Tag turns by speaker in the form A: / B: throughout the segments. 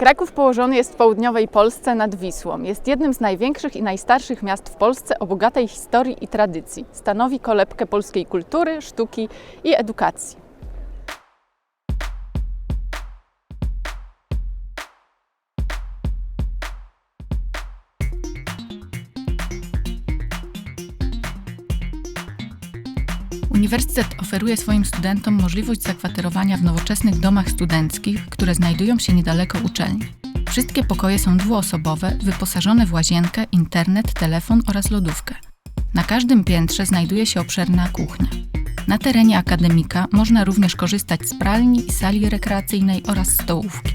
A: Kraków położony jest w południowej Polsce nad Wisłą. Jest jednym z największych i najstarszych miast w Polsce o bogatej historii i tradycji. Stanowi kolebkę polskiej kultury, sztuki i edukacji. Uniwersytet oferuje swoim studentom możliwość zakwaterowania w nowoczesnych domach studenckich, które znajdują się niedaleko uczelni. Wszystkie pokoje są dwuosobowe, wyposażone w łazienkę, internet, telefon oraz lodówkę. Na każdym piętrze znajduje się obszerna kuchnia. Na terenie akademika można również korzystać z pralni i sali rekreacyjnej oraz stołówki.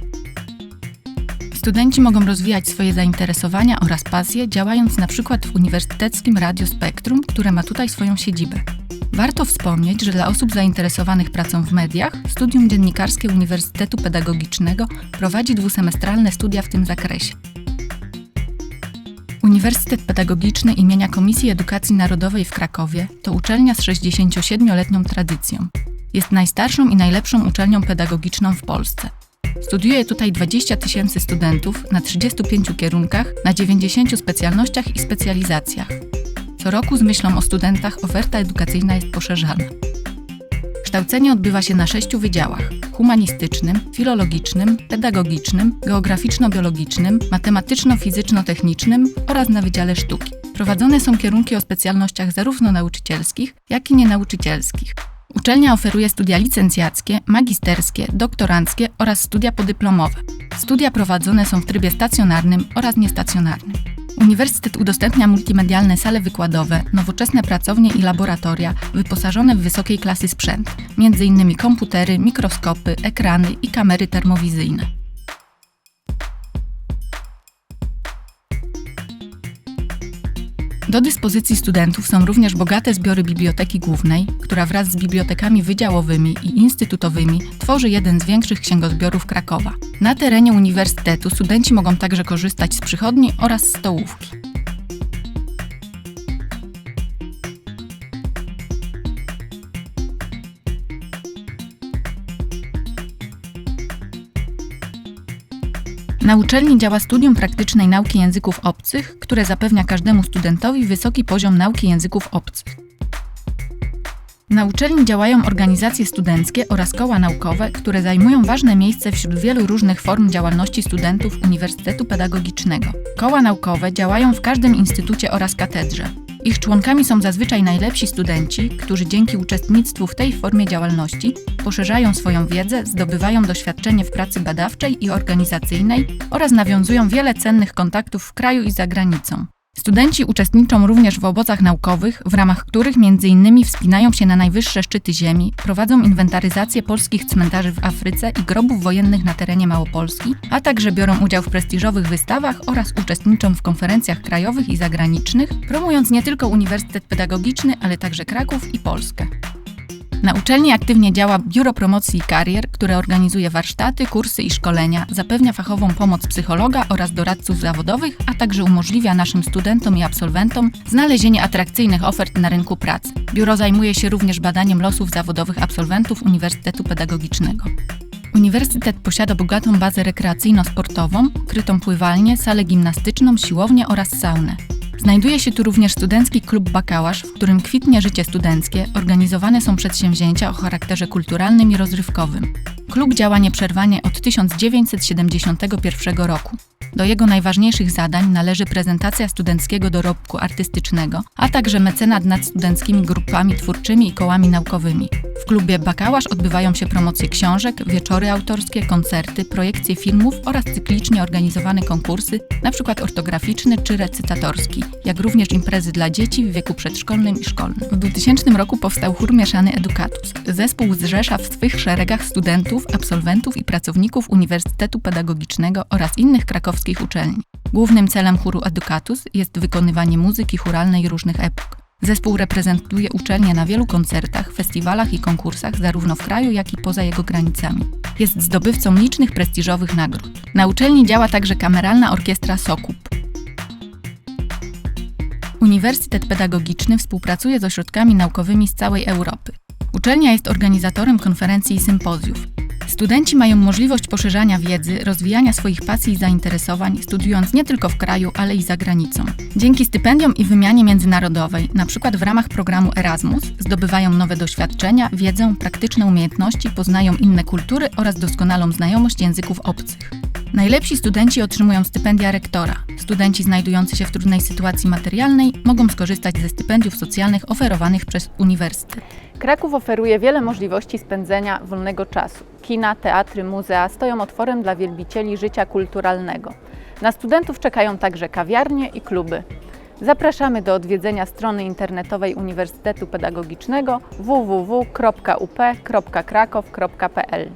A: Studenci mogą rozwijać swoje zainteresowania oraz pasje, działając na przykład w Uniwersyteckim Radio Spektrum, które ma tutaj swoją siedzibę. Warto wspomnieć, że dla osób zainteresowanych pracą w mediach, Studium Dziennikarskie Uniwersytetu Pedagogicznego prowadzi dwusemestralne studia w tym zakresie. Uniwersytet Pedagogiczny imienia Komisji Edukacji Narodowej w Krakowie to uczelnia z 67-letnią tradycją. Jest najstarszą i najlepszą uczelnią pedagogiczną w Polsce. Studiuje tutaj 20 tysięcy studentów na 35 kierunkach, na 90 specjalnościach i specjalizacjach. Co roku z myślą o studentach oferta edukacyjna jest poszerzana. Kształcenie odbywa się na sześciu wydziałach: humanistycznym, filologicznym, pedagogicznym, geograficzno-biologicznym, matematyczno-fizyczno-technicznym oraz na Wydziale Sztuki. Prowadzone są kierunki o specjalnościach zarówno nauczycielskich, jak i nienauczycielskich. Uczelnia oferuje studia licencjackie, magisterskie, doktoranckie oraz studia podyplomowe. Studia prowadzone są w trybie stacjonarnym oraz niestacjonarnym. Uniwersytet udostępnia multimedialne sale wykładowe, nowoczesne pracownie i laboratoria wyposażone w wysokiej klasy sprzęt, m.in. komputery, mikroskopy, ekrany i kamery termowizyjne. Do dyspozycji studentów są również bogate zbiory Biblioteki Głównej, która wraz z bibliotekami wydziałowymi i instytutowymi tworzy jeden z większych księgozbiorów Krakowa. Na terenie uniwersytetu studenci mogą także korzystać z przychodni oraz stołówki. Na uczelni działa Studium Praktycznej Nauki Języków Obcych, które zapewnia każdemu studentowi wysoki poziom nauki języków obcych. Na uczelni działają organizacje studenckie oraz koła naukowe, które zajmują ważne miejsce wśród wielu różnych form działalności studentów Uniwersytetu Pedagogicznego. Koła naukowe działają w każdym instytucie oraz katedrze. Ich członkami są zazwyczaj najlepsi studenci, którzy dzięki uczestnictwu w tej formie działalności poszerzają swoją wiedzę, zdobywają doświadczenie w pracy badawczej i organizacyjnej oraz nawiązują wiele cennych kontaktów w kraju i za granicą. Studenci uczestniczą również w obozach naukowych, w ramach których m.in. wspinają się na najwyższe szczyty Ziemi, prowadzą inwentaryzację polskich cmentarzy w Afryce i grobów wojennych na terenie Małopolski, a także biorą udział w prestiżowych wystawach oraz uczestniczą w konferencjach krajowych i zagranicznych, promując nie tylko Uniwersytet Pedagogiczny, ale także Kraków i Polskę. Na uczelni aktywnie działa Biuro Promocji i Karier, które organizuje warsztaty, kursy i szkolenia, zapewnia fachową pomoc psychologa oraz doradców zawodowych, a także umożliwia naszym studentom i absolwentom znalezienie atrakcyjnych ofert na rynku pracy. Biuro zajmuje się również badaniem losów zawodowych absolwentów Uniwersytetu Pedagogicznego. Uniwersytet posiada bogatą bazę rekreacyjno-sportową, krytą pływalnię, salę gimnastyczną, siłownię oraz saunę. Znajduje się tu również Studencki Klub Bakałasz, w którym kwitnie życie studenckie, organizowane są przedsięwzięcia o charakterze kulturalnym i rozrywkowym. Klub działa nieprzerwanie od 1971 roku. Do jego najważniejszych zadań należy prezentacja studenckiego dorobku artystycznego, a także mecenat nad studenckimi grupami twórczymi i kołami naukowymi. W klubie Bakałasz odbywają się promocje książek, wieczory autorskie, koncerty, projekcje filmów oraz cyklicznie organizowane konkursy, np. ortograficzny czy recytatorski, jak również imprezy dla dzieci w wieku przedszkolnym i szkolnym. W 2000 roku powstał chór mieszany Educatus. Zespół zrzesza w swych szeregach studentów, absolwentów i pracowników Uniwersytetu Pedagogicznego oraz innych krakowskich uczelni. Głównym celem chóru Educatus jest wykonywanie muzyki chóralnej różnych epok. Zespół reprezentuje uczelnię na wielu koncertach, festiwalach i konkursach zarówno w kraju, jak i poza jego granicami. Jest zdobywcą licznych prestiżowych nagród. Na uczelni działa także kameralna orkiestra Sokup. Uniwersytet Pedagogiczny współpracuje z ośrodkami naukowymi z całej Europy. Uczelnia jest organizatorem konferencji i sympozjów. Studenci mają możliwość poszerzania wiedzy, rozwijania swoich pasji i zainteresowań, studiując nie tylko w kraju, ale i za granicą. Dzięki stypendiom i wymianie międzynarodowej, np. w ramach programu Erasmus, zdobywają nowe doświadczenia, wiedzę, praktyczne umiejętności, poznają inne kultury oraz doskonalą znajomość języków obcych. Najlepsi studenci otrzymują stypendia rektora. Studenci znajdujący się w trudnej sytuacji materialnej mogą skorzystać ze stypendiów socjalnych oferowanych przez uniwersytet.
B: Kraków oferuje wiele możliwości spędzenia wolnego czasu. Kina, teatry, muzea stoją otworem dla wielbicieli życia kulturalnego. Na studentów czekają także kawiarnie i kluby. Zapraszamy do odwiedzenia strony internetowej Uniwersytetu Pedagogicznego www.up.krakow.pl.